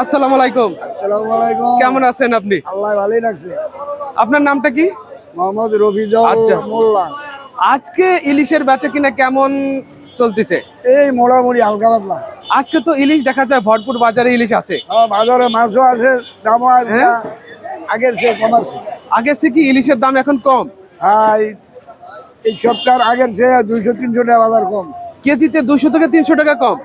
আসসালামু আলাইকুম। আসসালামু আলাইকুম। কেমন আছেন আপনি? আল্লাহ ভালোই লাগছে আপনার নামটা কি? মোহাম্মদ রফিজল আচ্ছা। মোল্লা। আজকে ইলিশের বেচা কিনা কেমন চলতেছে? এই মোড়ামুড়ি হালকা পাতলা। আজকে তো ইলিশ দেখা যায় ভরপুর বাজারে ইলিশ আছে। হ্যাঁ, বাজারে মাছও আছে দামও আছে। হ্যাঁ? আগের চেয়ে কম আছে। আগের থেকে কি ইলিশের দাম এখন কম? হ্যাঁ এই- এই সপ্তাহ আগের চেয়ে দুইশো তিনশো টাকা বাজার কম। কেজিতে দুশো থেকে তিনশো টাকা কম।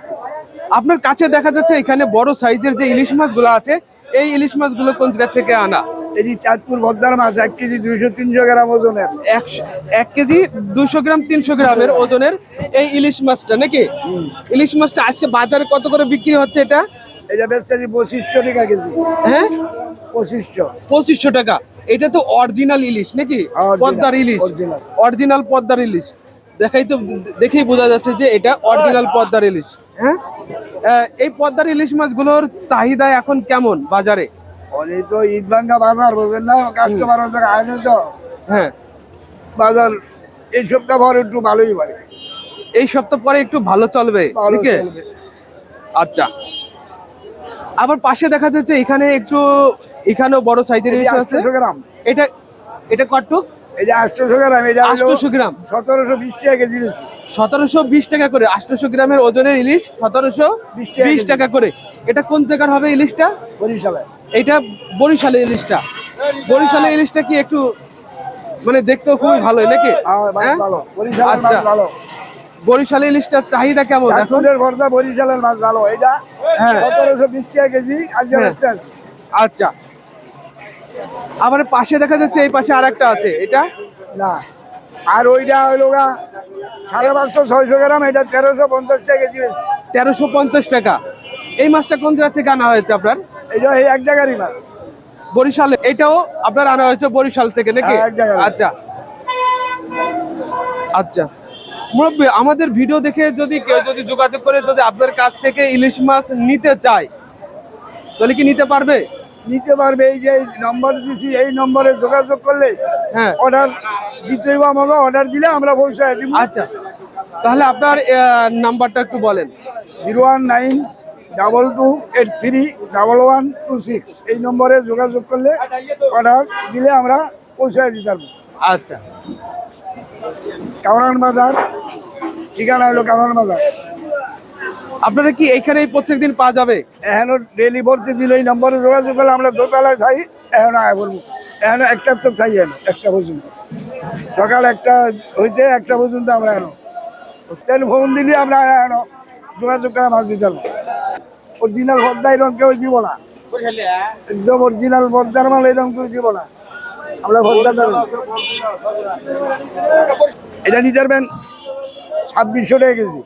আপনার কাছে দেখা যাচ্ছে এখানে বড় সাইজের যে ইলিশ মাছগুলো আছে এই ইলিশ মাছগুলো কোন জায়গা থেকে আনা? এই যে চাঁদপুর ভদ্রার মাছ এক কেজি দুইশো তিনশো গ্রাম ওজনের। একশো এক কেজি দুশো গ্রাম তিনশো গ্রামের ওজনের এই ইলিশ মাছটা নাকি? ইলিশ মাছটা আজকে বাজারে কত করে বিক্রি হচ্ছে এটা? এটা বেচছে পঁচিশশো টাকা কেজি। হ্যাঁ? পঁচিশশো। পঁচিশশো টাকা। এটা তো অরিজিনাল ইলিশ নাকি? পদ্মার ইলিশ। অরিজিনাল পদ্মার ইলিশ। দেখাই তো দেখেই বোঝা যাচ্ছে যে এটা অরিজিনাল পদ্মার ইলিশ। হ্যাঁ? এই পদ্মার ইলিশ মাছগুলোর চাহিদা এখন কেমন বাজারে? অনেক তো ঈদ ভাঙ্গা বাজার না? কাস্টমার আয়নে তো। হ্যাঁ। বাজার এই সপ্তাহ পর একটু ভালোই পারে এই সপ্তাহ পরে একটু ভালো চলবে ঠিক আচ্ছা। আবার পাশে দেখা যাচ্ছে এখানে একটু এখানেও বড় সাইজের ইলিশ আছে। এটা এটা কটুক এই যে আটশোশো গ্রাম এটা আটশোশো গ্রাম। সতেরোশো বিশ টাকা কেজি বেশি সতেরোশো বিশ টাকা করে আটশোশো গ্রামের ওজনের ইলিশ সতেরোশো 20 টাকা বিশ টাকা করে। এটা কোন জায়গার হবে ইলিশটা? বরিশালে। এটা বরিশালে ইলিশটা। বরিশালে ইলিশটা কি একটু মানে দেখতেও খুবই নাকি? আর হ্যাঁ? ভালো। বরিশালের আচ্ছা। বরিশালে ইলিশটার চাহিদা কেমন চাঁদপুরের ভর্তা বরিশালের মাছ ভালো। এটা হ্যাঁ। সতেরোশো বিশ টাকা কেজি আজ হ্যাঁ। আচ্ছা। আবার পাশে দেখা যাচ্ছে এই পাশে আরেকটা আছে। এটা? না। আর ওইটা হইল গা সাড়ে পাঁচশো ছয়শো গ্রাম এটা তেরোশো পঞ্চাশ টাকা কেজি বেশি। তেরোশো পঞ্চাশ টাকা। এই মাছটা কোন জায়গা থেকে আনা হয়েছে আপনার? এটা এই এক জায়গারই মাছ। বরিশালে। এটাও আপনার আনা হয়েছে বরিশাল থেকে নাকি? হ্যাঁ। আচ্ছা। আচ্ছা। মুরব্বী আমাদের ভিডিও দেখে যদি কেউ যদি যোগাযোগ করে যদি আপনার কাছ থেকে ইলিশ মাছ নিতে চায় তাহলে কি নিতে পারবে? নিতে পারবে এই যে নম্বর দিছি এই নম্বরে যোগাযোগ করলে হ্যাঁ। অর্ডার দিতে হইব আমাকে অর্ডার দিলে আমরা পৌঁছায় দিব। আচ্ছা তাহলে আপনার নাম্বারটা একটু বলেন। Zero one nine double two eight three double one two six এই নম্বরে যোগাযোগ করলে অর্ডার দিলে আমরা পৌঁছায় দিতে পারব। আচ্ছা। কামরান বাজার ঠিকানা হলো কামরান বাজার। আপনারা কি এইখানেই প্রত্যেকদিন পাওয়া যাবে? এখনও ডেলি ভর্তি দিলে এই নম্বরে যোগাযোগ করলে আমরা দোতলায় খাই এখন আয় বলব এখন একটা তো খাই এখন, একটা পর্যন্ত। সকাল একটা হইতে একটা পর্যন্ত আমরা এনো তেল ফোন দিলে আমরা এনো যোগাযোগ করে মাছ দিতে পারব। অরিজিনাল ভদ্দা এরকম কেউ দিব না। একদম অরিজিনাল ভদ্দার মাল এরকম কেউ দিব না। আমরা ভদ্দা এটা নিতে পারবেন ছাব্বিশশো টাকা কেজি।